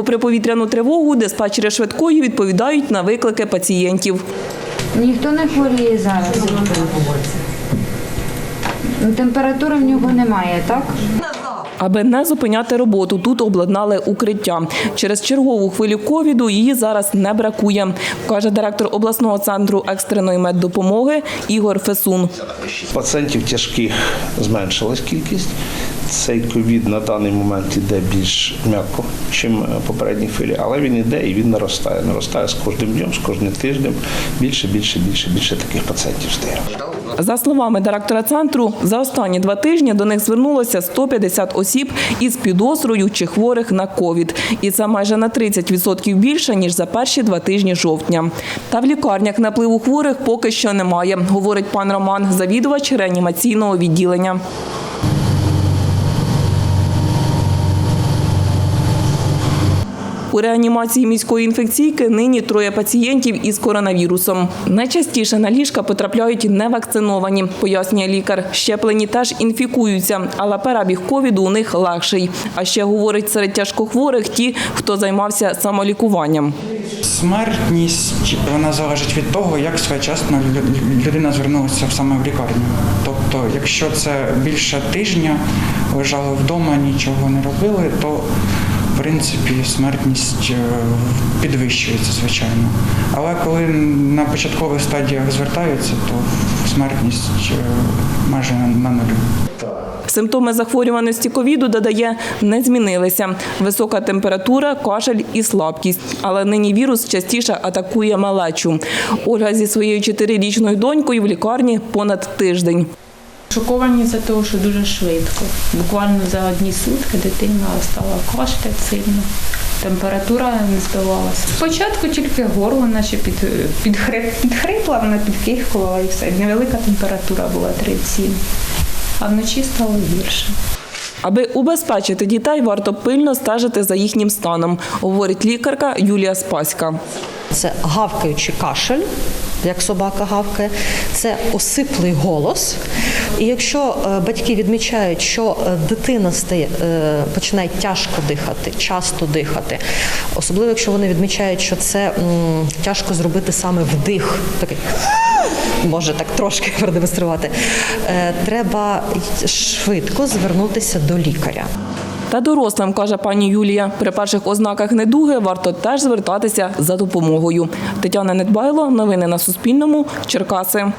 Попри повітряну тривогу, диспетчери швидкої відповідають на виклики пацієнтів. Ніхто не хворіє зараз. Температури в нього немає, так? Аби не зупиняти роботу, тут обладнали укриття. Через чергову хвилю ковіду її зараз не бракує, каже директор обласного центру екстреної меддопомоги Ігор Фесун. Пацієнтів тяжких зменшилась кількість. Цей ковід на даний момент іде більш м'яко, ніж попередні хвилі, але він іде і він наростає. Наростає з кожним днем, з кожним тижнем. Більше, більше, більше, більше таких пацієнтів стає. За словами директора центру, за останні два тижні до них звернулося 150 осіб із підозрою чи хворих на ковід. І це майже на 30% більше, ніж за перші два тижні жовтня. Та в лікарнях напливу хворих поки що немає, говорить пан Роман, завідувач реанімаційного відділення. У реанімації міської інфекційки нині троє пацієнтів із коронавірусом. Найчастіше на ліжка потрапляють невакциновані, пояснює лікар. Щеплені теж інфікуються, але перебіг ковіду у них легший. А ще говорить серед тяжкохворих ті, хто займався самолікуванням. Смертність вона залежить від того, як своєчасно лю- людина звернулася саме в лікарню. Тобто, якщо це більше тижня лежали вдома, нічого не робили, то принципі смертність е, підвищується, звичайно. Але коли на початкових стадіях звертаються, то смертність е, майже на нулю. Симптоми захворюваності ковіду додає не змінилися. Висока температура, кашель і слабкість. Але нині вірус частіше атакує малечу. Ольга зі своєю чотирирічною донькою в лікарні понад тиждень. Шоковані за те, що дуже швидко. Буквально за одні сутки дитина стала кашляти сильно. Температура не здавалася. Спочатку тільки горло наче під, підхрип, підхрипла, вона підкихкувала і все. Невелика температура була 37. А вночі стало гірше. Аби убезпечити дітей, варто пильно стежити за їхнім станом, говорить лікарка Юлія Спаська. Це гавкаючий кашель, як собака гавкає, це осиплий голос. І якщо е, батьки відмічають, що е, дитина стає, е, починає тяжко дихати, часто дихати, особливо якщо вони відмічають, що це тяжко зробити саме вдих, такий може так трошки продемонструвати, е, треба швидко звернутися до лікаря. Та дорослим, каже пані Юлія, при перших ознаках недуги варто теж звертатися за допомогою. Тетяна Недбайло, новини на Суспільному, Черкаси.